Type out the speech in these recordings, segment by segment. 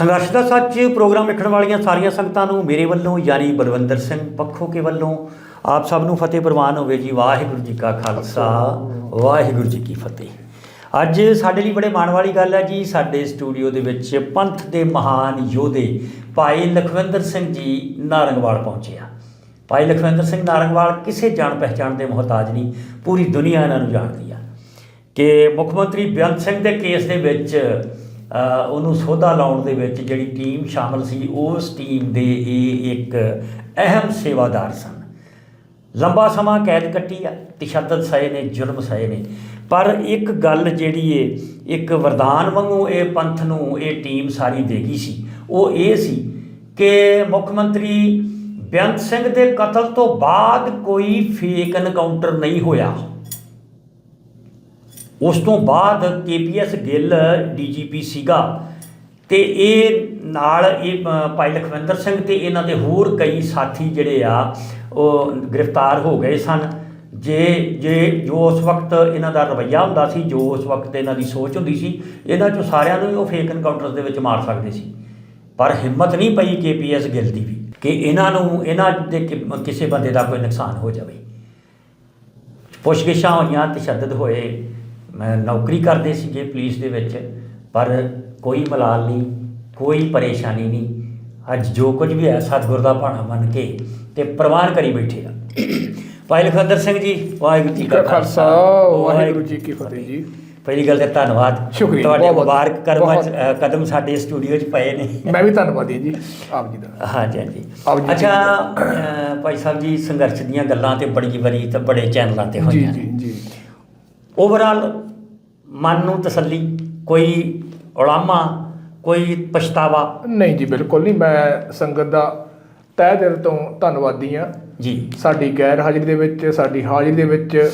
ਸੰਘਰਸ਼ ਦਾ ਸੱਚ, ਪ੍ਰੋਗਰਾਮ ਵੇਖਣ ਵਾਲੀਆਂ ਸਾਰੀਆਂ ਸੰਗਤਾਂ ਨੂੰ ਮੇਰੇ ਵੱਲੋਂ ਯਾਨੀ ਬਲਵੰਦਰ ਸਿੰਘ ਪੱਖੋ ਕੇ ਵੱਲੋਂ ਆਪ ਸਭ ਨੂੰ ਫਤਿਹ ਪ੍ਰਵਾਨ ਹੋਵੇ ਜੀ, ਵਾਹਿਗੁਰੂ ਜੀ ਕਾ ਖਾਲਸਾ, ਵਾਹਿਗੁਰੂ ਜੀ ਕੀ ਫਤਿਹ। ਅੱਜ ਸਾਡੇ ਲਈ ਬੜੇ ਮਾਣ ਵਾਲੀ ਗੱਲ ਹੈ ਜੀ, ਸਾਡੇ ਸਟੂਡੀਓ ਦੇ ਵਿੱਚ ਪੰਥ ਦੇ ਮਹਾਨ ਯੋਧੇ ਭਾਈ ਲਖਵਿੰਦਰ ਸਿੰਘ ਜੀ ਨਾਰੰਗਵਾਲ ਪਹੁੰਚੇ ਆ। ਭਾਈ ਲਖਵਿੰਦਰ ਸਿੰਘ ਨਾਰੰਗਵਾਲ ਕਿਸੇ ਜਾਣ ਪਹਿਚਾਣ ਦੇ ਮੁਹਤਾਜ ਨਹੀਂ, ਪੂਰੀ ਦੁਨੀਆ ਇਹਨਾਂ ਨੂੰ ਜਾਣਦੀ ਆ। ਕਿ ਮੁੱਖ ਮੰਤਰੀ ਬੇਅੰਤ ਸਿੰਘ ਦੇ ਕੇਸ ਦੇ ਵਿੱਚ ਉਹਨੂੰ ਸੋਧਾ ਲਾਉਣ ਦੇ ਵਿੱਚ ਜਿਹੜੀ ਟੀਮ ਸ਼ਾਮਲ ਸੀ, ਉਸ ਟੀਮ ਦੇ ਇਹ ਇੱਕ ਅਹਿਮ ਸੇਵਾਦਾਰ ਸਨ। ਲੰਬਾ ਸਮਾਂ ਕੈਦ ਕੱਟੀ ਆ, ਤਸ਼ੱਦਦ ਸਹੇ ਨੇ, ਜ਼ੁਰਮ ਸਹੇ ਨੇ। ਪਰ ਇੱਕ ਗੱਲ ਜਿਹੜੀ ਏ, ਇੱਕ ਵਰਦਾਨ ਵਾਂਗੂ ਇਹ ਪੰਥ ਨੂੰ, ਇਹ ਟੀਮ ਸਾਰੀ ਦੇਗੀ ਸੀ। ਉਹ ਇਹ ਸੀ ਕਿ ਮੁੱਖ ਮੰਤਰੀ ਬੇਅੰਤ ਸਿੰਘ ਦੇ ਕਤਲ ਤੋਂ ਬਾਅਦ ਕੋਈ ਫੇਕ ਐਨਕਾਊਂਟਰ ਨਹੀਂ ਹੋਇਆ। ਉਸ ਤੋਂ ਬਾਅਦ ਕੇਪੀਐਸ ਗਿੱਲ ਡੀਜੀਪੀ ਸੀਗਾ ਤੇ ਇਹ ਨਾਲ ਇਹ ਅ, ਭਾਈ ਲਖਵਿੰਦਰ ਸਿੰਘ ਤੇ ਇਹਨਾਂ ਦੇ ਹੋਰ ਕਈ ਸਾਥੀ ਜਿਹੜੇ ਆ ਉਹ ਗ੍ਰਿਫਤਾਰ ਹੋ ਗਏ ਸਨ। ਜੇ ਜੇ ਜੋ ਉਸ ਵਕਤ ਇਹਨਾਂ ਦਾ ਰਵੱਈਆ ਹੁੰਦਾ ਸੀ ਜੋ ਉਸ ਵਕਤ ਇਹਨਾਂ ਦੀ ਸੋਚ ਹੁੰਦੀ ਸੀ ਇਹਨਾਂ ਚੋਂ ਸਾਰਿਆਂ ਨੂੰ ਹੀ ਉਹ ਫੇਕ ਐਨਕਾਊਂਟਰ ਦੇ ਵਿੱਚ ਮਾਰ ਸਕਦੇ ਸੀ। ਪਰ ਹਿੰਮਤ ਨਹੀਂ ਪਈ ਕੇਪੀਐਸ ਗਿੱਲ ਦੀ ਵੀ ਕਿ ਇਹਨਾਂ ਨੂੰ ਇਹਨਾਂ ਦੇ ਕਿ- ਕਿਸੇ ਬੰਦੇ ਦਾ ਕੋਈ ਨੁਕਸਾਨ ਹੋ ਜਾਵੇ। ਪੁੱਛਗਿੱਛਾਂ ਹੋਈਆਂ ਤਸ਼ੱਦਦ ਹੋਏ। ਨੌਕਰੀ ਕਰਦੇ ਸੀਗੇ ਪੁਲਿਸ ਦੇ ਵਿੱਚ ਪਰ ਕੋਈ ਮਲਾਲ ਨਹੀਂ ਕੋਈ ਪਰੇਸ਼ਾਨੀ ਨਹੀਂ। ਅੱਜ ਜੋ ਕੁਝ ਵੀ ਹੈ ਸਤਿਗੁਰ ਦਾ ਭਾਣਾ ਮੰਨ ਕੇ ਤੇ ਪ੍ਰਵਾਨ ਕਰੀ ਬੈਠੇ ਆ। ਭਾਈ ਲਖਵਿੰਦਰ ਸਿੰਘ ਜੀ ਵਾਹਿਗੁਰੂ ਜੀ ਕਾ ਖਾਲਸਾ। ਵਾਹਿਗੁਰੂ ਜੀ ਕੀ ਫਤਿਹ ਜੀ। ਪਹਿਲੀ ਗੱਲ ਤੇ ਧੰਨਵਾਦ। ਤੁਹਾਡੇ ਮੁਬਾਰਕ ਕਰਮਾਂ ਕਦਮ ਸਾਡੇ ਸਟੂਡੀਓ 'ਚ ਪਏ ਨੇ। ਮੈਂ ਵੀ ਧੰਨਵਾਦੀ ਜੀ ਆਪ ਜੀ ਦਾ। ਹਾਂਜੀ ਹਾਂਜੀ। ਜੀ। ਅੱਛਾ ਭਾਈ ਸਾਹਿਬ ਜੀ ਸੰਘਰਸ਼ ਦੀਆਂ ਗੱਲਾਂ ਤੇ ਬੜੀ ਵਾਰੀ ਤੇ ਬੜੇ ਚੈਨਲਾਂ ਤੇ ਜੀ ਹੋਈਆਂ। ਜੀ ਨੇ ਜੀ। ਓਵਰਆਲ ਮਨ ਨੂੰ ਤਸੱਲੀ ਕੋਈ ਉਲਾਮਾ ਕੋਈ ਪਛਤਾਵਾ? ਨਹੀਂ ਜੀ ਬਿਲਕੁਲ ਨਹੀਂ। ਮੈਂ ਸੰਗਤ ਦਾ ਤਹਿ ਦਿਲ ਤੋਂ ਧੰਨਵਾਦੀ ਆ ਜੀ। ਸਾਡੀ ਗੈਰ ਹਾਜ਼ਰੀ ਦੇ ਵਿੱਚ ਸਾਡੀ ਹਾਜ਼ਰੀ ਦੇ ਵਿੱਚ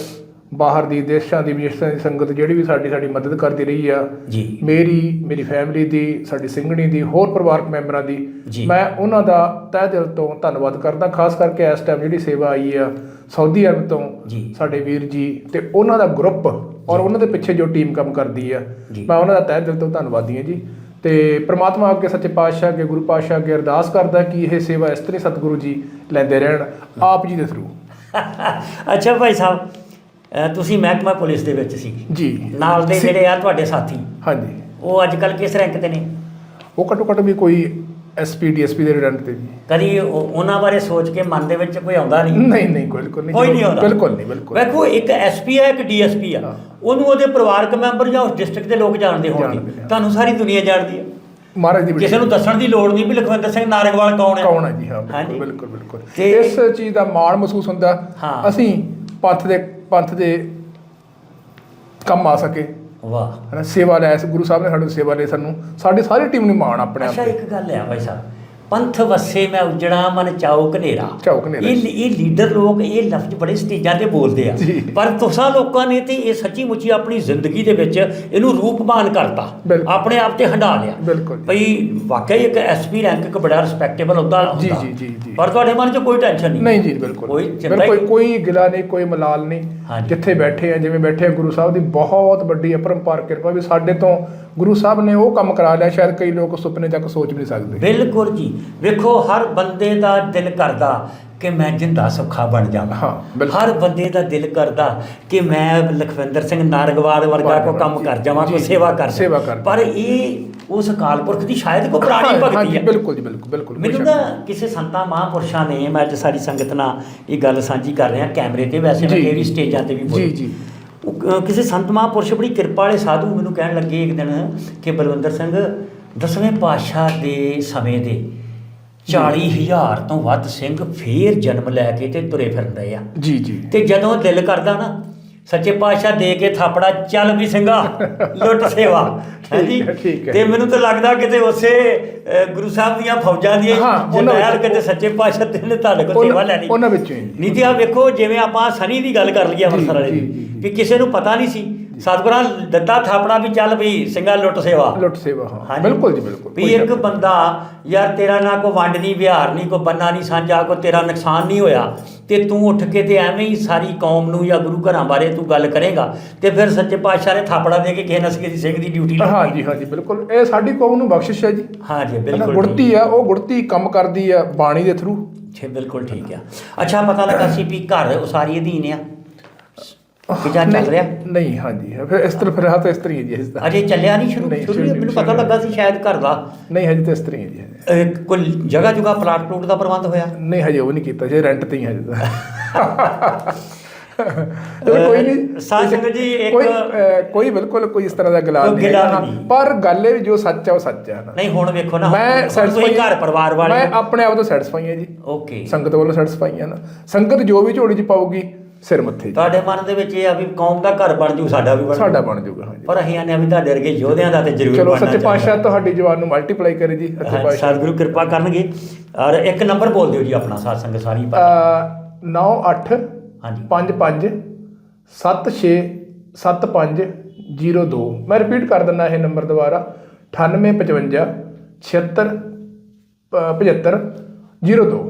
ਬਾਹਰ ਦੀ ਦੇਸ਼ਾਂ ਦੀ ਵਿਦੇਸ਼ਾਂ ਦੀ ਸੰਗਤ ਜਿਹੜੀ ਵੀ ਸਾਡੀ ਸਾਡੀ ਮਦਦ ਕਰਦੀ ਰਹੀ ਆ। ਜੀ। ਮੇਰੀ ਮੇਰੀ ਫੈਮਿਲੀ ਦੀ ਸਾਡੀ ਸਿੰਘਣੀ ਦੀ ਹੋਰ ਪਰਿਵਾਰਕ ਮੈਂਬਰਾਂ ਦੀ। ਮੈਂ ਉਹਨਾਂ ਦਾ ਤਹਿ ਦਿਲ ਤੋਂ ਧੰਨਵਾਦ ਕਰਦਾ ਖਾਸ ਕਰਕੇ ਇਸ ਟਾਈਮ ਜਿਹੜੀ ਸੇਵਾ ਆਈ ਆ। ਸਾਊਦੀ ਅਰਬ ਤੋਂ। ਸਾਡੇ ਵੀਰ ਜੀ ਤੇ ਉਹਨਾਂ ਦਾ ਗਰੁੱਪ ਔਰ ਉਹਨਾਂ ਦੇ ਪਿੱਛੇ ਜੋ ਟੀਮ ਕੰਮ ਕਰਦੀ ਆ। ਮੈਂ ਉਹਨਾਂ ਦਾ ਤਹਿ ਦਿਲ ਤੋਂ ਧੰਨਵਾਦੀ ਹਾਂ ਜੀ। ਤੇ ਪ੍ਰਮਾਤਮਾ ਅੱਗੇ ਸੱਚੇ ਪਾਤਸ਼ਾਹ ਅੱਗੇ ਗੁਰੂ ਪਾਤਸ਼ਾਹ ਅੱਗੇ ਅਰਦਾਸ ਕਰਦਾ ਕਿ ਇਹ ਸੇਵਾ ਇਸ ਤਰ੍ਹਾਂ ਸਤਿਗੁਰੂ ਜੀ ਲੈਂਦੇ ਰਹਿਣ ਆਪ ਜੀ ਦੇ ਥਰੂ ਅੱਛਾ ਭਾਈ ਸਾਹਿਬ ਤੁਸੀਂ ਮਹਿਕਮਾ ਪੁਲਿਸ ਦੇ ਵਿੱਚ ਸੀ ਜੀ। ਨਾਲ ਦੇ ਜਿਹੜੇ ਆ ਤੁਹਾਡੇ ਸਾਥੀ। ਹਾਂਜੀ। ਉਹ ਅੱਜ ਕੱਲ ਕਿਸ ਰੈਂਕ ਤੇ ਨੇ? ਉਹ ਘੱਟੋ ਘੱਟ ਵੀ ਕੋਈ ਐਸਪੀ ਡੀਐਸਪੀ ਦੇ ਰੈਂਕ ਤੇ ਜੀ। ਕਦੀ ਉਹ- ਉਹਨਾਂ ਬਾਰੇ ਸੋਚ ਕੇ ਮਨ ਦੇ ਵਿੱਚ ਕੋਈ ਆਉਂਦਾ ਨਹੀਂ? ਨਹੀਂ ਨਹੀਂ ਬਿਲਕੁਲ ਨਹੀਂ ਕੋਈ ਨਹੀਂ ਆਉਂਦਾ। ਬਿਲਕੁਲ ਨਹੀਂ ਬਿਲਕੁਲ ਵੇਖੋ ਇੱਕ ਐਸਪੀ ਹੈ ਇੱਕ ਡੀਐਸਪੀ ਆ। ਹਾਂ। ਉਹਨੂੰ ਉਹਦੇ ਪਰਿਵਾਰਕ ਮੈਂਬਰ ਜਾਂ ਉਸ ਡਿਸਟ੍ਰਿਕਟ ਦੇ ਲੋਕ ਜਾਣਦੇ ਜਾਣਦੇ ਹੋਣਗੇ ਆ। ਤੁਹਾਨੂੰ ਸਾਰੀ ਦੁਨੀਆ ਜਾਣਦੀ ਹੈ। ਮਹਾਰਾਜ ਦੀ ਕਿਸੇ ਨੂੰ ਦੱਸਣ ਦੀ ਲੋੜ ਨਹੀਂ ਵੀ ਲਖਵਿੰਦਰ ਸਿੰਘ ਨਾਰੰਗਵਾਲ ਕੌਣ ਹੈ। ਕੌਣ ਹੈ ਜੀ? ਹਾਂ ਹਾਂਜੀ। ਬਿਲਕੁਲ ਬਿਲਕੁਲ। ਤੇ- ਬਿਲਕੁਲ ਇਸ ਚੀਜ਼ ਦਾ ਮਾਣ ਮਹਿਸੂਸ ਹੁੰਦਾ। ਹਾਂ। ਅਸੀਂ ਪੰਥ ਦੇ ਪੰਥ ਦੇ ਕੰਮ ਆ ਸਕੇ। ਵਾਹ। ਹਨਾ ਸੇਵਾ ਲੈ ਗੁਰੂ ਸਾਹਿਬ ਨੇ ਸਾਡੇ ਸੇਵਾ ਲਈ ਸਾਨੂੰ ਸਾਡੀ ਸਾਰੀ ਟੀਮ ਨੂੰ ਮਾਣ ਆਪਣੇ ਆਪ ਅੱਛਾ ਤੇ। ਇੱਕ ਗੱਲ ਹੈ ਭਾਈ ਸਾਹਿਬ ਪੰਥ ਵਸੇ ਮੈਂ ਉਜੜਾ ਮਨ ਚਾਉ ਕਨੇਰਾ ਚਾਉ ਕਨੇਰਾ। ਇਹ ਇਹ ਲੀਡਰ ਲੋਕ ਇਹ ਲਫ਼ਜ਼ ਬੜੇ ਸਟੇਜਾਂ ਤੇ ਬੋਲਦੇ ਆ। ਪਰ ਤੁਸਾਂ ਲੋਕਾਂ ਨੇ ਤੇ ਇਹ ਸੱਚੀ ਮੁੱਚੀ ਆਪਣੀ ਜ਼ਿੰਦਗੀ ਦੇ ਵਿੱਚ ਇਹਨੂੰ ਰੂਪਮਾਨ ਕਰਤਾ। ਆਪਣੇ ਆਪ ਤੇ ਹੰਡਾ ਲਿਆ ਬਿਲਕੁਲ। ਭਈ ਵਾਕਈ ਇੱਕ ਐਸਪੀ ਰੈਂਕ ਇੱਕ ਬੜਾ ਰਿਸਪੈਕਟੇਬਲ ਹੁੰਦਾ ਜੀ, ਹੁੰਦਾ। ਜੀ, ਜੀ, ਜੀ। ਪਰ ਤੁਹਾਡੇ ਮਨ 'ਚ ਕੋਈ ਟੈਨਸ਼ਨ ਨਹੀਂ ਨਹੀਂ ਜੀ ਬਿਲਕੁਲ ਕੋਈ ਚਿੰਤਾ ਬਿਲਕੁਲ ਕੋਈ ਗਿਲਾ ਨਹੀਂ ਕੋਈ ਮਲਾਲ ਨਹੀਂ। ਜਿੱਥੇ ਬੈਠੇ ਆ ਜਿਵੇਂ ਬੈਠੇ ਆ ਗੁਰੂ ਸਾਹਿਬ ਦੀ ਬਹੁਤ ਵੱਡੀ ਅਪਰੰਪਾਰ ਕਿਰਪਾ ਵੀ ਸਾਡੇ ਤੋਂ ਗੁਰੂ ਸਾਹਿਬ ਨੇ ਉਹ ਕੰਮ ਕਰਾ ਲਿਆ ਸ਼ਾਇਦ ਕਈ ਲੋਕ ਸੁਪਨੇ ਤੱਕ ਸੋਚ ਵੀ ਨਹੀਂ ਸਕਦੇ। ਬਿਲਕੁਲ ਜੀ। ਵੇਖੋ ਹਰ ਬੰਦੇ ਦਾ ਦਿਲ ਕਰਦਾ ਕਿ ਮੈਂ ਜਿੰਦਾ ਸੁੱਖਾ ਬਣ ਜਾਵਾਂ। ਹਰ ਬੰਦੇ ਦਾ ਦਿਲ ਕਰਦਾ ਕਿ ਮੈਂ ਲਖਵਿੰਦਰ ਸਿੰਘ ਨਾਰਗਵਾਲ ਵਰਗਾ ਕੋ ਕੰਮ ਕਰ ਜਾਵਾਂ ਕੋ ਸੇਵਾ ਕਰ ਸੇਵਾ ਜਾਵਾਂ। ਕਰ। ਪਰ ਇਹ ਉਸ ਅਕਾਲ ਪੁਰਖ ਦੀ ਸ਼ਾਇਦ ਕੋ ਪੁਰਾਣੀ ਭਗਤੀ ਹੈ ਬਿਲਕੁਲ ਜੀ ਬਿਲਕੁਲ ਬਿਲਕੁਲ। ਮੈਨੂੰ ਨਾ ਕਿਸੇ ਸੰਤਾਂ ਮਹਾਂਪੁਰਸ਼ਾਂ ਨੇ ਮੈਂ ਅੱਜ ਸਾਰੀ ਸੰਗਤ ਨਾਲ ਇਹ ਗੱਲ ਸਾਂਝੀ ਕਰ ਰਿਹਾ ਕੈਮਰੇ ਤੇ ਵੈਸੇ ਮੈਂ ਕਿਹੜੀ। ਸਟੇਜਾਂ ਤੇ ਵੀ ਬੋਲੀ ਜੀ, ਜੀ। ਕਿਸੇ ਸੰਤ ਮਹਾਂਪੁਰਸ਼ ਬੜੀ ਕਿਰਪਾ ਵਾਲੇ ਸਾਧੂ ਮੈਨੂੰ ਕਹਿਣ ਲੱਗੇ ਇੱਕ ਦਿਨ ਕਿ ਬਲਵੰਦਰ ਸਿੰਘ ਦਸਵੇਂ ਪਾਤਸ਼ਾਹ ਦੇ ਸਮੇਂ ਦੇ 40000 ਤੋਂ ਵੱਧ ਸਿੰਘ ਫੇਰ ਜਨਮ ਲੈ ਕੇ ਤੇ ਤੁਰੇ ਫਿਰਦੇ ਆ। ਜੀ ਜੀ। ਤੇ ਜਦੋਂ ਦਿਲ ਕਰਦਾ ਨਾ ਸੱਚੇ ਪਾਤਸ਼ਾਹ ਦੇ ਕੇ ਥਾਪੜਾ ਚੱਲ ਵੀ ਸਿੰਘਾ ਲੁੱਟ ਸੇਵਾ ਹਾਂਜੀ। ਤੇ ਮੈਨੂੰ ਤਾਂ ਲੱਗਦਾ ਕਿਤੇ ਉਸੇ ਗੁਰੂ ਸਾਹਿਬ ਦੀਆਂ ਫੌਜਾਂ ਦੀ ਜਨਰਲ ਕਿਤੇ ਸੱਚੇ ਪਾਤਸ਼ਾਹ ਦੇ ਨੇ ਤੁਹਾਡੇ ਕੋਲ ਸੇਵਾ ਲੈਣੀ ਉਹਨਾਂ ਵਿੱਚੋਂ। ਨਹੀਂ ਤੇ ਆ ਵੇਖੋ ਜਿਵੇਂ ਆਪਾਂ ਸਨੀ ਦੀ ਗੱਲ ਕਰ ਲਈਏ ਅੰਮ੍ਰਿਤਸਰ ਵਾਲੇ ਦੀ। ਵੀ ਕਿਸੇ ਨੂੰ ਪਤਾ ਨਹੀਂ ਸੀ ਸਤਿਗੁਰਾਂ ਦਿੱਤਾ ਥਾਪੜਾ ਵੀ ਚੱਲ ਵੀ ਸਿੰਘਾ ਲੁੱਟ ਸੇਵਾ। ਲੁੱਟ ਸੇਵਾ ਹਾਂ। ਹਾਂਜੀ। ਬਿਲਕੁਲ ਜੀ ਬਿਲਕੁਲ। ਵੀ ਕੋਈ ਇੱਕ ਸ਼ੱਕ ਬੰਦਾ ਯਾਰ ਤੇਰਾ ਨਾ ਕੋ ਵੰਡ ਨਹੀਂ ਵਿਹਾਰ ਨਹੀਂ ਕੋ ਬੰਨਾ ਨਹੀਂ ਸਾਂਝਾ ਕੋ ਤੇਰਾ ਨੁਕਸਾਨ ਨਹੀਂ ਹੋਇਆ ਤੇ ਤੂੰ ਉੱਠ ਕੇ ਤੇ ਐਵੇਂ ਹੀ ਸਾਰੀ ਕੌਮ ਨੂੰ ਜਾਂ ਗੁਰੂ ਘਰਾਂ ਬਾਰੇ ਤੂੰ ਗੱਲ ਕਰੇਗਾ ਤੇ ਫਿਰ ਸੱਚੇ ਪਾਤਸ਼ਾਹ ਨੇ ਥਾਪੜਾ ਦੇ ਕੇ ਕਿਸੇ ਨਾ ਕਿਸੇ ਸਿੰਘ ਦੀ ਡਿਊਟੀ ਨਹੀਂ। ਹਾਂਜੀ ਹਾਂਜੀ ਬਿਲਕੁਲ। ਇਹ ਸਾਡੀ ਕੌਮ ਨੂੰ ਬਖਸ਼ਿਸ਼ ਹੈ ਜੀ। ਹਾਂ ਜੀ ਬਿਲਕੁਲ ਗੁੜਤੀ ਆ ਉਹ ਗੁੜਤੀ ਕੰਮ ਕਰਦੀ ਆ ਬਾਣੀ ਦੇ ਥਰੂ ਠੀਕ ਬਿਲਕੁਲ ਠੀਕ ਆ। ਅੱਛਾ ਪਤਾ ਲੱਗਾ ਸੀ ਵੀ ਘਰ ਉਸਾਰੀ ਅਧੀਨ ਆ। ਕਿ ਜਾਂ ਚੱਲ ਰਿਹਾ? ਨਹੀਂ ਹਾਂਜੀ ਫਿਰ ਇਸ ਤਰ੍ਹਾਂ ਫਿਰ ਹੱਥ ਇਸ ਤਰ੍ਹਾਂ ਹੀ ਹੈ ਜੀ ਇਸ ਦਾ ਅਜੇ ਚੱਲਿਆ ਨਹੀਂ ਸ਼ੁਰੂ ਸ਼ੁਰੂ ਮੈਨੂੰ ਪਤਾ ਲੱਗਾ ਸੀ ਸ਼ਾਇਦ ਘਰ ਦਾ। ਨਹੀਂ ਹਜੇ ਤਾਂ ਇਸ ਤਰ੍ਹਾਂ ਹੀ ਹੈ ਜੀ ਕੋਈ ਜਗ੍ਹਾ ਜੁਗਾ ਪਲਾਟ ਪਲੂਟ ਦਾ ਪ੍ਰਬੰਧ ਹੋਇਆ? ਨਹੀਂ ਹਜੇ ਉਹ ਨਹੀਂ ਕੀਤਾ ਜੇ ਰੈਂਟ ਤੇ ਹੀ ਹਜੇ ਤਾਂ। ਚਲੋ ਕੋਈ ਨਹੀਂ ਸਾਧ ਸੰਗਤ ਜੀ, ਇੱਕ- ਕੋਈ ਕੋਈ ਬਿਲਕੁਲ ਕੋਈ ਇਸ ਤਰ੍ਹਾਂ ਦਾ ਗਲਾ ਕੋਈ ਨਹੀਂ। ਪਰ ਗੱਲ ਇਹ ਵੀ ਜੋ ਸੱਚ ਹੈ ਉਹ ਸੱਚ ਹੈ ਨਾ। ਨਹੀਂ ਹੁਣ ਵੇਖੋ ਨਾ ਮੈਂ satisfy- ਘਰ ਪਰਿਵਾਰ ਵਾਲੇ ਮੈਂ ਆਪਣੇ ਆਪ ਤੋਂ ਸੈਟੀਸਫਾਈ ਹਾਂ ਜੀ। ਓਕੇ ਸੰਗਤ ਵੱਲੋਂ ਸੈਟੀਸਫਾਈ ਹਾਂ ਨਾ। ਸੰਗਤ ਜੋ ਵੀ ਝੋਲੀ 'ਚ ਪਾਊਗੀ ਸਿਰ ਮੱਥੇ ਤੁਹਾਡੇ ਮਨ ਦੇ ਵਿੱਚ ਇਹ ਆ ਵੀ ਕੌਮ ਦਾ ਘਰ ਬਣ ਜੂ ਸਾਡਾ ਵੀ ਬਣ ਸਾਡਾ ਬਣ ਜਾਊਗਾ ਹਾਂਜੀ। ਪਰ ਅਸੀਂ ਆਨੇ ਆ ਵੀ ਤੁਹਾਡੇ ਵਰਗੇ ਯੋਧਿਆਂ ਦਾ ਤੇ ਜ਼ਰੂਰ ਚਲੋ ਬਣਨਾ ਸੱਚੇ ਚਾਹੀਦਾ। ਪਾਤਸ਼ਾਹ ਤੁਹਾਡੀ ਜਵਾਨ ਨੂੰ ਮਲਟੀਪਲਾਈ ਕਰੇ ਜੀ ਸੱਚੇ ਹਾਂ, ਪਾਤਸ਼ਾਹ। ਸਤਿਗੁਰੂ ਕਿਰਪਾ ਕਰਨਗੇ। ਔਰ ਇੱਕ ਨੰਬਰ ਬੋਲ ਦਿਓ ਜੀ ਆਪਣਾ ਸਾਧ ਸੰਗਤ ਸਾਰੀ ਪਾ 9 8 ਹਾਂਜੀ 5 5 7 6 7 5 0 2 ਮੈਂ ਰਿਪੀਟ ਕਰ ਦਿੰਦਾ ਇਹ ਨੰਬਰ ਦੁਬਾਰਾ। 98 55 76 75 02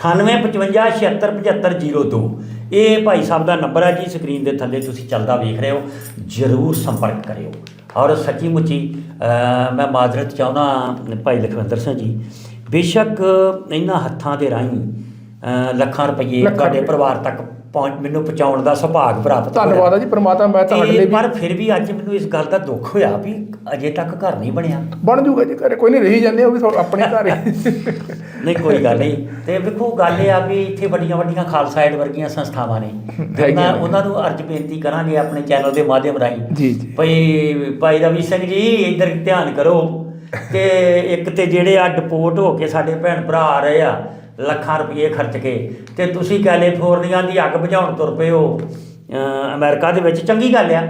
9855767502 ਇਹ ਭਾਈ ਸਾਹਿਬ ਦਾ ਨੰਬਰ ਹੈ ਜੀ ਸਕਰੀਨ ਦੇ ਥੱਲੇ ਤੁਸੀਂ ਚੱਲਦਾ ਵੇਖ ਰਹੇ ਹੋ। ਜਰੂਰ ਸੰਪਰਕ ਕਰਿਓ। ਔਰ ਸੱਚੀ ਮੁੱਚੀ ਮੈਂ ਮਾਜ਼ਰਤ ਚਾਹੁੰਦਾ ਭਾਈ ਲਖਵਿੰਦਰ ਸਿੰਘ ਜੀ ਬੇਸ਼ੱਕ ਇਹਨਾਂ ਹੱਥਾਂ ਦੇ ਰਾਹੀਂ ਲੱਖਾਂ ਰੁਪਏ ਤੁਹਾਡੇ। ਪਰਿਵਾਰ ਤੱਕ ਪਹੁੰਚ ਮੈਨੂੰ ਪਹੁੰਚਾਉਣ ਦਾ ਸੁਭਾਗ ਪ੍ਰਾਪਤ ਹੋਇਆ। ਧੰਨਵਾਦ ਆ ਜੀ ਪ੍ਰਮਾਤਮਾ ਮੈਂ ਤੁਹਾਡੇ ਲਈ ਪਰ ਫਿਰ ਵੀ ਅੱਜ ਮੈਨੂੰ ਇਸ ਗੱਲ ਦਾ ਦੁੱਖ ਹੋਇਆ ਵੀ ਅਜੇ ਤੱਕ ਘਰ ਨਹੀਂ ਬਣਿਆ। ਬਣ ਜੂਗਾ ਜੀ ਘਰੇ ਕੋਈ ਨਹੀਂ ਰਹੀ ਜਾਂਦੇ ਉਹ ਵੀ ਆਪਣੇ ਘਰ ਨਹੀਂ ਕੋਈ ਗੱਲ ਨਹੀਂ। ਤੇ ਵੇਖੋ ਗੱਲ ਇਹ ਆ ਵੀ ਇੱਥੇ ਵੱਡੀਆਂ ਵੱਡੀਆਂ ਖਾਲਸਾ ਏਡ ਵਰਗੀਆਂ ਸੰਸਥਾਵਾਂ ਨੇ। ਤੇ ਉਹਨਾਂ ਨੇ। ਉਹਨਾਂ ਨੂੰ ਅਰਜ ਬੇਨਤੀ ਕਰਾਂਗੇ ਆਪਣੇ ਚੈਨਲ ਦੇ ਮਾਧਿਅਮ ਰਾਹੀਂ। ਜੀ, ਜੀ। ਭਈ ਭਾਈ ਰਵੀ ਸਿੰਘ ਜੀ ਇੱਧਰ ਧਿਆਨ ਕਰੋ। ਕਿ ਇੱਕ ਤੇ ਜਿਹੜੇ ਆ ਡਿਪੋਰਟ ਹੋ ਕੇ ਸਾਡੇ ਭੈਣ ਭਰਾ ਆ ਰਹੇ ਆ ਲੱਖਾਂ ਰੁਪਏ ਖਰਚ ਕੇ ਤੇ ਤੁਸੀਂ ਕੈਲੀਫੋਰਨੀਆ ਦੀ ਅੱਗ ਬੁਝਾਉਣ ਤੁਰ ਪਏ ਹੋ। ਅਮਰੀਕਾ ਦੇ ਵਿੱਚ ਚੰਗੀ ਗੱਲ ਆ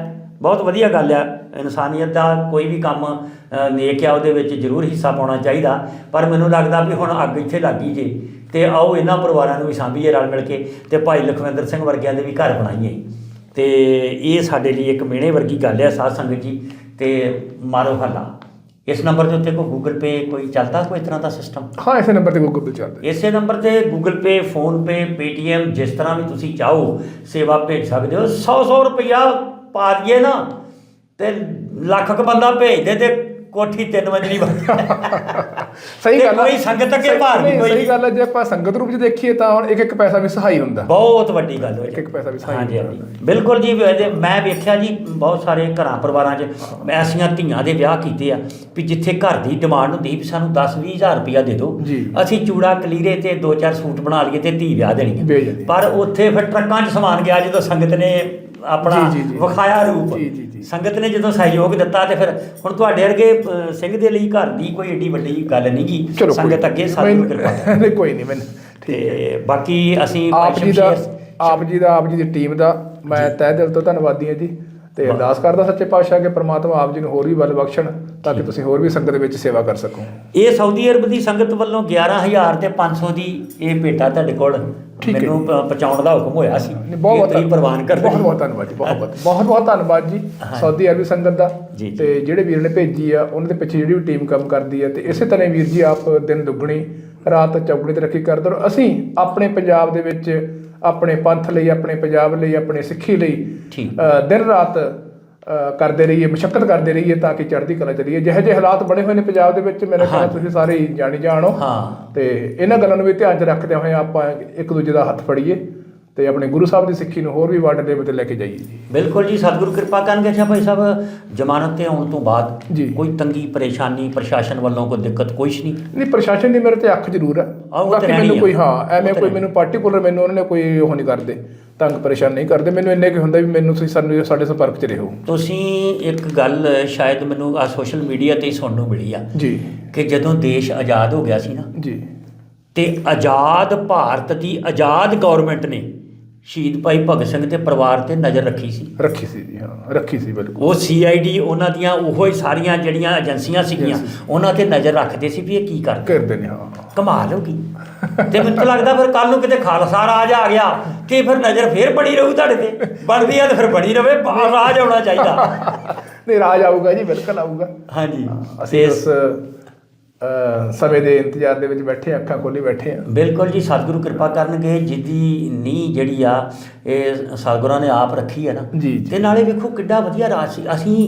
ਬਹੁਤ ਵਧੀਆ ਗੱਲ ਆ। ਇਨਸਾਨੀਅਤ ਦਾ ਕੋਈ ਵੀ ਕੰਮ ਨੇਕ ਆ ਉਹਦੇ ਵਿੱਚ ਜ਼ਰੂਰ ਹਿੱਸਾ ਪਾਉਣਾ ਚਾਹੀਦਾ। ਪਰ ਮੈਨੂੰ ਲੱਗਦਾ ਵੀ ਹੁਣ ਅੱਗ ਇੱਥੇ ਲੱਗੀ ਜੇ ਤੇ ਆਓ ਇਹਨਾਂ ਪਰਿਵਾਰਾਂ ਨੂੰ ਵੀ ਸਾਂਭੀਏ ਰਲ ਮਿਲ ਕੇ ਤੇ ਭਾਈ ਲਖਵਿੰਦਰ ਸਿੰਘ ਵਰਗਿਆਂ ਦੇ ਵੀ ਘਰ ਬਣਾਈਏ। ਤੇ ਇਹ ਸਾਡੇ ਲਈ ਇੱਕ ਮਿਹਣੇ ਵਰਗੀ ਗੱਲ ਹੈ ਸਾਧ ਸੰਗਤ ਜੀ ਤੇ ਮਾਰੋ ਹੱਲਾ। ਇਸ ਨੰਬਰ ਦੇ ਉੱਤੇ ਕੋਈ ਗੂਗਲ ਪੇ ਕੋਈ ਚੱਲਦਾ ਕੋਈ ਤਰ੍ਹਾਂ ਦਾ ਸਿਸਟਮ ਹਾਂ ਇਸੇ ਨੰਬਰ ਤੇ ਗੂਗਲ ਚੱਲਦਾ ਇਸੇ ਨੰਬਰ ਤੇ Google Pay PhonePe Paytm ਜਿਸ ਤਰ੍ਹਾਂ ਵੀ ਤੁਸੀਂ ਚਾਹੋ ਸੇਵਾ ਭੇਜ ਸਕਦੇ ਹੋ। 100 100 ਰੁਪਇਆ ਪਾ ਦਈਏ ਨਾ। ਤੇ ਲੱਖ ਕ ਬੰਦਾ ਭੇਜ ਦੇ ਤੇ ਕੋਠੀ ਤਿੰਨ ਮੰਜ਼ਲੀ ਬਣ ਸਹੀ ਗੱਲ। ਕੋਈ ਸੰਗਤ ਅੱਗੇ ਭਾਰ ਨਹੀਂ ਕੋਈ। ਸਹੀ ਗੱਲ ਹੈ ਜੇ ਆਪਾਂ ਸੰਗਤ ਰੂਪ 'ਚ ਦੇਖੀਏ ਤਾਂ ਹੁਣ ਇੱਕ ਇੱਕ ਪੈਸਾ ਵੀ ਸਹਾਈ ਹੁੰਦਾ। ਬਹੁਤ ਵੱਡੀ ਗੱਲ ਹੋਈ। ਇੱਕ ਇੱਕ ਪੈਸਾ ਵੀ ਸਹਾਈ ਹਾਂਜੀ ਬਿਲਕੁਲ ਜੀ ਮੈਂ ਵੇਖਿਆ ਜੀ ਬਹੁਤ ਸਾਰੇ ਘਰਾਂ ਪਰਿਵਾਰਾਂ 'ਚ ਐਸੀਆਂ ਧੀਆਂ ਦੇ ਵਿਆਹ ਕੀਤੇ ਆ ਵੀ ਜਿੱਥੇ ਘਰ ਦੀ ਡਿਮਾਂਡ ਹੁੰਦੀ ਵੀ ਸਾਨੂੰ 10 20000 ਰੁਪਇਆ ਦੇ ਦਿਓ। ਅਸੀਂ ਚੂੜਾ ਕਲੀਰੇ ਤੇ ਦੋ ਚਾਰ ਸੂਟ ਬਣਾ ਲਈਏ ਤੇ ਧੀ ਵਿਆਹ ਹੈ ਦੇਣੀ। ਪਰ ਉੱਥੇ ਫਿਰ ਟਰੱਕਾਂ 'ਚ ਸਮਾਨ ਗਿਆ ਜਦੋਂ ਸੰਗਤ ਨੇ ਆਪਣਾ ਜੀ, ਜੀ, ਜੀ। ਵਿਖਾਇਆ ਰੂਪ ਜੀ, ਜੀ, ਜੀ। ਸੰਗਤ ਨੇ ਜਦੋਂ ਸਹਿਯੋਗ ਦਿੱਤਾ ਤੇ ਫਿਰ ਹੁਣ ਤੁਹਾਡੇ ਵਰਗੇ ਅ, ਸਿੰਘ ਦੇ ਲਈ ਘਰ ਦੀ ਕੋਈ ਏਡੀ ਵੱਡੀ ਗੱਲ ਚਲੋ ਕੋਈ ਸੰਗਤ ਅੱਗੇ ਨਹੀਂ, ਸਾਡੀ ਮੈਨੂੰ- ਕਿਰਪਾ ਕਰੋ। ਨਹੀਂ ਕੋਈ ਨਹੀਂ ਮੈਨੂੰ ਤੇ ਬਾਕੀ ਅਸੀਂ ਆਪ ਜੀ ਦਾ ਸ਼ਮਸ਼ੇਰ- ਆਪ ਜੀ ਦਾ ਆਪ ਜੀ ਦੀ ਟੀਮ ਦਾ ਮੈਂ ਤਹਿ ਦਿਲ ਤੋਂ ਧੰਨਵਾਦੀ ਹਾਂ ਜੀ ਤੇ ਅਰਦਾਸ ਕਰਦਾ ਸੱਚੇ ਪਾਤਸ਼ਾਹ ਕਿ ਪ੍ਰਮਾਤਮਾ ਆਪ ਜੀ ਨੂੰ ਹੋਰ ਵੀ ਬਲ ਬਖਸ਼ਣ ਤਾਂ ਕਿ ਤੁਸੀਂ ਹੋਰ ਵੀ ਸੰਗਤ ਵਿੱਚ ਸੇਵਾ ਕਰ ਸਕੋ। ਇਹ ਸਾਊਦੀ ਅਰਬ ਦੀ ਸੰਗਤ ਵੱਲੋਂ 11000 ਤੇ 500 ਦੀ ਇਹ ਭੇਟਾ ਤੁਹਾਡੇ ਕੋਲ ਹੈ ਮੈਨੂੰ ਪਹੁੰਚਾਉਣ ਦਾ ਹੁਕਮ ਹੋਇਆ ਸੀ। ਬਹੁਤ ਬਹੁਤ ਪ੍ਰਵਾਨ ਕਰ ਬਹੁਤ ਬਹੁਤ ਧੰਨਵਾਦ ਜੀ ਬਹੁਤ ਬਹੁਤ। ਬਹੁਤ ਬਹੁਤ ਧੰਨਵਾਦ ਜੀ ਸਾਊਦੀ ਅਰਬੀ ਸੰਗਤ ਦਾ। ਤੇ ਜਿਹੜੇ ਵੀਰ ਨੇ ਭੇਜੀ ਆ ਉਹਨਾਂ ਦੇ ਪਿੱਛੇ ਜਿਹੜੀ ਵੀ ਟੀਮ ਕੰਮ ਕਰਦੀ ਆ ਤੇ ਇਸੇ ਤਰ੍ਹਾਂ ਹੀ ਵੀਰ ਜੀ ਆਪ ਦਿਨ ਦੁੱਗਣੀ ਰਾਤ ਚੌਗਣੀ ਤਰੱਕੀ ਕਰਦੇ ਰਹੋ ਅਸੀਂ ਆਪਣੇ ਪੰਜਾਬ ਦੇ ਵਿੱਚ ਆਪਣੇ ਪੰਥ ਲਈ ਆਪਣੇ ਪੰਜਾਬ ਲਈ ਆਪਣੇ ਸਿੱਖੀ ਲਈ ਦਿਨ ਰਾਤ ਕਰਦੇ ਰਹੀਏ ਮਸ਼ੱਕਤ ਕਰਦੇ ਰਹੀਏ ਤਾਂ ਕਿ ਚੜ੍ਹਦੀ ਕਲਾ ਚਲੀਏ। ਜਿਹੇ ਜਿਹੇ ਹਾਲਾਤ ਬਣੇ ਹੋਏ ਨੇ ਪੰਜਾਬ ਦੇ ਵਿੱਚ ਮੇਰੇ ਖਿਆਲ ਤੁਸੀਂ ਸਾਰੇ ਜਾਣੀ ਜਾਣੋ ਹਾਂ। ਤੇ ਇਹਨਾਂ ਗੱਲਾਂ ਨੂੰ ਵੀ ਧਿਆਨ 'ਚ ਰੱਖਦੇ ਹੋਏ ਆਪਾਂ ਇੱਕ ਦੂਜੇ ਦਾ ਹੱਥ ਫੜੀਏ। ਤੇ ਆਪਣੇ ਗੁਰੂ ਸਾਹਿਬ ਦੀ ਸਿੱਖੀ ਨੂੰ ਹੋਰ ਵੀ ਵਰਲਡ ਲੈਵਲ ਤੇ ਲੈ ਕੇ ਜਾਈਏ ਜੀ। ਬਿਲਕੁਲ ਜੀ ਸਤਿਗੁਰੂ ਕਿਰਪਾ ਕਰਨਗੇ ਅੱਛਾ ਭਾਈ ਸਾਹਿਬ। ਜ਼ਮਾਨਤ ਤੇ ਆਉਣ ਤੋਂ ਬਾਅਦ। ਕੋਈ ਤੰਗੀ ਪਰੇਸ਼ਾਨੀ ਪ੍ਰਸ਼ਾਸਨ ਵੱਲੋਂ ਕੋਈ ਦਿੱਕਤ ਕੁਛ ਨਹੀਂ? ਨਹੀਂ ਪ੍ਰਸ਼ਾਸਨ ਦੀ ਮੇਰੇ ਤੇ ਅੱਖ ਜ਼ਰੂਰ ਆ। ਬਾਕੀ ਮੈਨੂੰ। ਕੋਈ ਹਾਂ ਐਵੇਂ ਕੋਈ। ਮੈਨੂੰ ਪਾਰਟਿਕੂਲਰ ਮੈਨੂੰ ਉਹਨਾਂ ਨੇ ਕੋਈ ਉਹ ਨਹੀਂ ਕਰਦੇ ਤੰਗ ਪਰੇਸ਼ਾਨ ਨਹੀਂ ਕਰਦੇ। ਮੈਨੂੰ ਇੰਨੇ ਕਿ ਹੁੰਦਾ ਵੀ ਮੈਨੂੰ ਤੁਸੀਂ ਸਾਨੂੰ ਸਾਡੇ ਸੰਪਰਕ 'ਚ ਰਹੋ। ਤੁਸੀਂ ਇੱਕ ਗੱਲ ਸ਼ਾਇਦ ਮੈਨੂੰ ਆ ਸੋਸ਼ਲ ਮੀਡੀਆ ਤੇ ਹੀ ਸੁਣਨ ਨੂੰ ਮਿਲੀ ਆ ਜੀ। ਕਿ ਜਦੋਂ ਦੇਸ਼ ਆਜ਼ਾਦ ਹੋ ਗਿਆ ਸੀ ਨਾ ਜੀ। ਤੇ ਆਜ਼ਾਦ ਭਾਰਤ ਦੀ ਆਜ਼ਾਦ ਗਵਰਨਮੈਂਟ ਨੇ ਸ਼ਹੀਦ ਭਾਈ ਭਗਤ ਸਿੰਘ ਤੇ ਪਰਿਵਾਰ ਤੇ ਨਜ਼ਰ ਰੱਖੀ ਸੀ। ਰੱਖੀ ਸੀ ਜੀ ਹਾਂ ਰੱਖੀ ਸੀ ਬਿਲਕੁਲ। ਉਹ ਸੀਆਈਡੀ ਉਹਨਾਂ ਦੀਆਂ ਉਹੋ ਹੀ ਸਾਰੀਆਂ ਜਿਹੜੀਆਂ ਏਜੰਸੀਆਂ ਸੀਗੀਆਂ ਉਹਨਾਂ ਤੇ ਨਜ਼ਰ ਰੱਖਦੇ ਸੀ ਵੀ ਇਹ ਕੀ ਕਰਦੇ। ਕਰਦੇ ਨੇ ਹਾਂ। ਕਮਾਲ ਹੋ ਗਈ। ਤੇ ਮੈਨੂੰ ਲੱਗਦਾ ਫਿਰ ਕੱਲ ਨੂੰ ਕਿਤੇ ਖਾਲਸਾ ਰਾਜ ਆ ਗਿਆ ਤੇ ਫਿਰ ਨਜ਼ਰ ਫੇਰ ਬਣੀ ਰਹੂ ਤੁਹਾਡੇ ਤੇ। ਬਣਦੀ ਆ ਤੇ ਫਿਰ ਬਣੀ ਰਵੇ ਰਾਜ ਆਉਣਾ ਚਾਹੀਦਾ। ਨਹੀਂ ਰਾਜ ਆਊਗਾ ਜੀ ਬਿਲਕੁਲ ਆਊਗਾ। ਹਾਂਜੀ। ਅਸੀਂ ਉਸ ਸਮੇਂ ਦੇ ਇੰਤਜ਼ਾਰ ਦੇ ਵਿੱਚ ਬੈਠੇ ਅੱਖਾਂ ਖੋਲੀ ਬੈਠੇ ਹਾਂ ਬਿਲਕੁਲ ਜੀ ਸਤਿਗੁਰੂ ਕਿਰਪਾ ਕਰਨਗੇ ਜਿਹਦੀ ਨੀਂਹ ਜਿਹੜੀ ਆ ਇਹ ਸਤਿਗੁਰਾਂ ਨੇ ਆਪ ਰੱਖੀ ਹੈ ਨਾ। ਤੇ ਨਾਲੇ ਵੇਖੋ ਕਿੱਡਾ ਵਧੀਆ ਰਾਜ ਸੀ। ਅਸੀਂ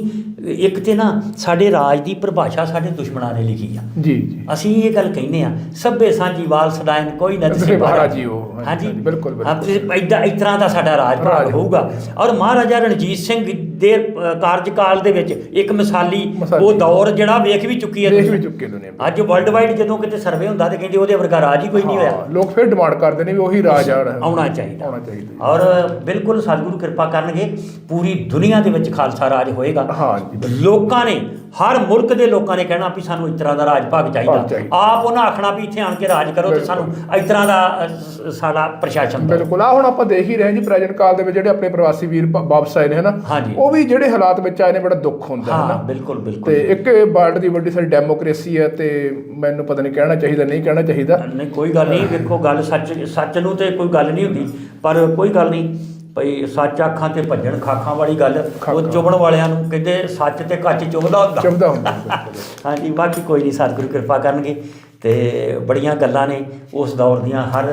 ਇੱਕ ਤੇ ਨਾ ਸਾਡੇ ਰਾਜ ਦੀ ਪਰਿਭਾਸ਼ਾ ਸਾਡੇ ਦੁਸ਼ਮਣਾਂ ਨੇ ਲਿਖੀ ਆ। ਜੀ ਜੀ। ਅਸੀਂ ਇਹ ਗੱਲ ਕਹਿੰਦੇ ਆ ਸੱਭੇ ਸਾਂਝੀ ਵਾਲ ਸਦਾਇਨ ਕੋਈ ਨਾ ਤੁਸੀਂ ਮਹਾਰਾਜ ਜੀ ਹੋ, ਹਾਂਜੀ, ਬਿਲਕੁਲ, ਬਿਲਕੁਲ। ਇਦਾਂ ਇਸ ਤਰ੍ਹਾਂ ਦਾ ਸਾਡਾ ਰਾਜ ਭਾਗ ਹੋਊਗਾ। ਔਰ ਮਹਾਰਾਜਾ ਰਣਜੀਤ ਸਿੰਘ ਦੇ ਕਾਰਜਕਾਲ ਦੇ ਵਿੱਚ ਇੱਕ ਮਿਸਾਲੀ। ਉਹ ਦੌਰ ਜਿਹੜਾ ਵੇਖ ਵੀ ਚੁੱਕੀ ਹੈ ਦੇਖ ਵੀ। ਚੁੱਕੇ ਦੁਨੀਆ ਅੱਜ ਵਰਲਡ ਵਾਈਡ ਜਦੋਂ ਕਿਤੇ ਸਰਵੇ ਹੁੰਦਾ ਤੇ ਕਹਿੰਦੇ ਉਹਦੇ ਵਰਗਾ ਰਾਜ ਹੀ ਕੋਈ ਨਹੀਂ ਹੋਇਆ। ਲੋਕ ਫਿਰ ਡਿਮਾਂਡ ਕਰਦੇ ਨੇ ਵੀ ਉਹੀ ਰਾਜ ਆਉਣਾ ਆਉਣਾ ਚਾਹੀਦਾ। ਆਉਣਾ ਚਾਹੀਦਾ। ਔਰ ਬਿਲਕੁਲ ਸਤਿਗੁਰੂ ਕਿਰਪਾ ਕਰਨਗੇ ਪੂਰੀ ਦੁਨੀਆ ਦੇ ਵਿੱਚ ਖਾਲਸਾ ਰਾਜ ਹੋਏਗਾ। ਲੋਕਾਂ ਨੇ ਹਰ ਮੁਲਕ ਦੇ ਲੋਕਾਂ ਨੇ ਕਹਿਣਾ ਵੀ ਸਾਨੂੰ ਇਸ ਤਰ੍ਹਾਂ ਦਾ ਰਾਜ ਭਾਗ ਚਾਹੀਦਾ। ਆਪ ਉਹਨਾਂ ਆਖਣਾ ਵੀ ਇੱਥੇ ਆਣ ਕੇ ਰਾਜ ਕਰੋ ਤੇ। ਸਾਨੂੰ ਇਸ ਤਰ੍ਹਾਂ ਦਾ ਸਾਡਾ ਪ੍ਰਸ਼ਾਸਨ। ਬਿਲਕੁਲ ਆ ਹੁਣ ਆਪਾਂ ਦੇਖ ਹੀ ਰਹੇ ਹਾਂ ਜੀ ਪ੍ਰੈਜ਼ੈਂਟ ਕਾਲ ਦੇ ਵਿੱਚ ਜਿਹੜੇ ਆਪਣੇ ਪ੍ਰਵਾਸੀ ਵੀਰ ਵਾਪਸ ਆਏ ਨੇ ਹਨਾ। ਉਹ ਵੀ ਜਿਹੜੇ ਹਾਲਾਤ ਵਿੱਚ ਆਏ ਨੇ ਬੜਾ ਦੁੱਖ ਹੁੰਦਾ ਹੈ ਹਾਂ ਨਾ ਬਿਲਕੁਲ ਬਿਲਕੁਲ ਤੇ ਇੱਕ ਵਰਲਡ ਦੀ ਵੱਡੀ ਸਾਰੀ ਡੈਮੋਕ੍ਰੇਸੀ ਹੈ ਤੇ ਮੈਨੂੰ ਪਤਾ ਨਹੀਂ ਕਹਿਣਾ ਚਾਹੀਦਾ ਨਹੀਂ ਕਹਿਣਾ ਚਾਹੀਦਾ ਨਹੀਂ ਕੋਈ ਗੱਲ ਨਹੀਂ ਵੇਖੋ ਗੱਲ ਸੱਚ ਸੱਚ ਨੂੰ ਤੇ ਕੋਈ ਗੱਲ ਨਹੀਂ ਹੁੰਦੀ ਪਰ ਕੋਈ ਗੱਲ ਨਹੀਂ ਭਈ ਸੱਚ ਅੱਖਾਂ ਤੇ ਭੱਜਣ ਖਾਖਾਂ ਵਾਲੀ ਗੱਲ ਉਹ। ਚੁਬਣ ਵਾਲਿਆਂ ਨੂੰ ਕਹਿੰਦੇ ਸੱਚ ਤੇ ਕੱਚ ਚੁਬਦਾ ਹੁੰਦਾ ਚੁਭਦਾ ਹੁੰਦਾ। ਹਾਂਜੀ ਬਾਕੀ ਕੋਈ ਨਹੀਂ ਸਤਿਗੁਰੂ ਕਿਰਪਾ ਕਰਨਗੇ ਤੇ ਬੜੀਆਂ ਗੱਲਾਂ ਨੇ ਉਸ ਦੌਰ ਦੀਆਂ ਹਰ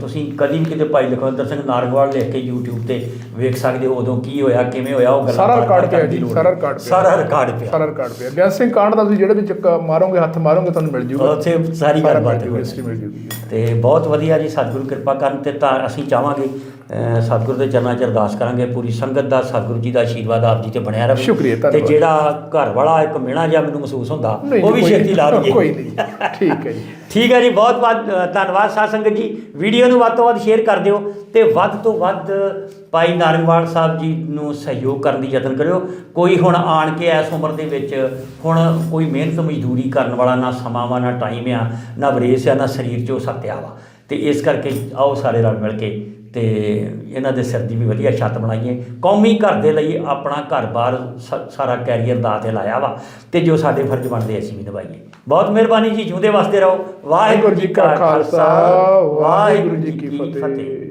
ਤੁਸੀਂ ਕਦੀ ਵੀ ਕਿਤੇ ਭਾਈ ਲਖਵਿੰਦਰ ਸਿੰਘ ਨਾਰਗਵਾਲ ਲਿਖ ਕੇ YouTube ਤੇ ਵੇਖ ਸਕਦੇ ਹੋ ਉਦੋਂ ਕੀ ਹੋਇਆ ਕਿਵੇਂ ਹੋਇਆ ਉਹ ਗੱਲਾਂ ਸਾਰਾ ਰਿਕਾਰਡ ਪਿਆ ਜੀ, ਸਾਰਾ। ਰਿਕਾਰਡ ਪਿਆ। ਸਾਰਾ ਰਿਕਾਰਡ ਪਿਆ ਸਾਰਾ ਰਿਕਾਰਡ ਪਿਆ ਬਿਆਨ ਸਿੰਘ ਕਾਂਡ ਦਾ ਤੁਸੀਂ ਜਿਹੜੇ ਵੀ ਚੱਕਾ ਮਾਰੋਗੇ ਹੱਥ ਮਾਰੋਗੇ ਤੁਹਾਨੂੰ ਮਿਲ ਜੂਗਾ ਉੱਥੇ ਸਾਰੀ ਗੱਲਬਾਤ ਮਿਲ ਜੂਗਾ, ਤੇ ਬਹੁਤ ਵਧੀਆ ਜੀ ਸਤਿਗੁਰੂ ਕਿਰਪਾ ਕਰਨ ਤੇ ਤਾਂ ਅਸੀਂ ਚਾਹਾਂਗੇ ਸਤਿਗੁਰੂ ਦੇ ਚਰਨਾਂ 'ਚ ਅਰਦਾਸ ਕਰਾਂਗੇ ਪੂਰੀ ਸੰਗਤ ਦਾ ਸਤਿਗੁਰੂ ਜੀ ਦਾ ਆਸ਼ੀਰਵਾਦ ਆਪ ਜੀ ਤੇ ਬਣਿਆ ਰਹੇ। ਸ਼ੁਕਰੀਆ, ਤੇ ਧੰਨਵਾਦ। ਜਿਹੜਾ ਘਰ ਵਾਲਾ ਇੱਕ ਮਿਹਣਾ ਜਿਹਾ ਮੈਨੂੰ ਮਹਿਸੂਸ ਹੁੰਦਾ ਉਹ ਵੀ ਛੇਤੀ ਲਾ ਦਈਏ ਕੋਈ ਨਹੀਂ। ਠੀਕ ਹੈ ਜੀ। ਠੀਕ ਹੈ ਜੀ ਬਹੁਤ ਬਹੁਤ ਧੰਨਵਾਦ ਸਾਧ ਸੰਗਤ ਜੀ। ਵੀਡੀਓ ਨੂੰ ਵੱਧ ਤੋਂ ਵੱਧ ਸ਼ੇਅਰ ਕਰ ਦਿਓ ਤੇ ਵੱਧ ਤੋਂ ਵੱਧ ਭਾਈ ਨਾਰੰਗਵਾਲ ਸਾਹਿਬ ਜੀ ਨੂੰ ਸਹਿਯੋਗ ਕਰਨ ਦੀ ਯਤਨ ਕਰਿਓ। ਕੋਈ ਹੁਣ ਆਣ ਕੇ ਇਸ ਉਮਰ ਦੇ ਵਿੱਚ ਹੁਣ ਕੋਈ ਮਿਹਨਤ ਮਜ਼ਦੂਰੀ ਕਰਨ ਵਾਲਾ ਨਾ ਸਮਾਂ ਵਾ ਨਾ ਟਾਈਮ ਆ ਨਾ ਬਰੇਸ ਆ ਨਾ ਸਰੀਰ 'ਚੋਂ ਸੱਤਿਆ ਵਾ। ਤੇ ਇਸ ਕਰਕੇ ਆਓ ਸਾਰੇ ਰਲ ਮਿਲ ਕੇ ਤੇ ਇਹਨਾਂ ਦੇ ਸਿਰ ਦੀ ਵੀ ਵਧੀਆ ਛੱਤ ਬਣਾਈਏ। ਕੌਮੀ ਘਰ ਦੇ ਲਈ ਆਪਣਾ ਘਰ-ਬਾਰ ਸਾਰਾ ਕੈਰੀਅਰ ਦਾ ਤੇ ਲਾਇਆ ਵਾ ਤੇ ਜੋ ਸਾਡੇ ਫਰਜ਼ ਬਣਦੇ ਅਸੀਂ ਵੀ ਨਿਭਾਈਏ। ਬਹੁਤ ਮਿਹਰਬਾਨੀ ਜੀ ਜਿਉਂਦੇ ਵਾਸਤੇ ਰਹੋ। ਵਾਹਿਗੁਰੂ ਜੀ ਕਾ ਖਾਲਸਾ ਵਾਹਿਗੁਰੂ ਜੀ ਕੀ ਫਤਿਹ।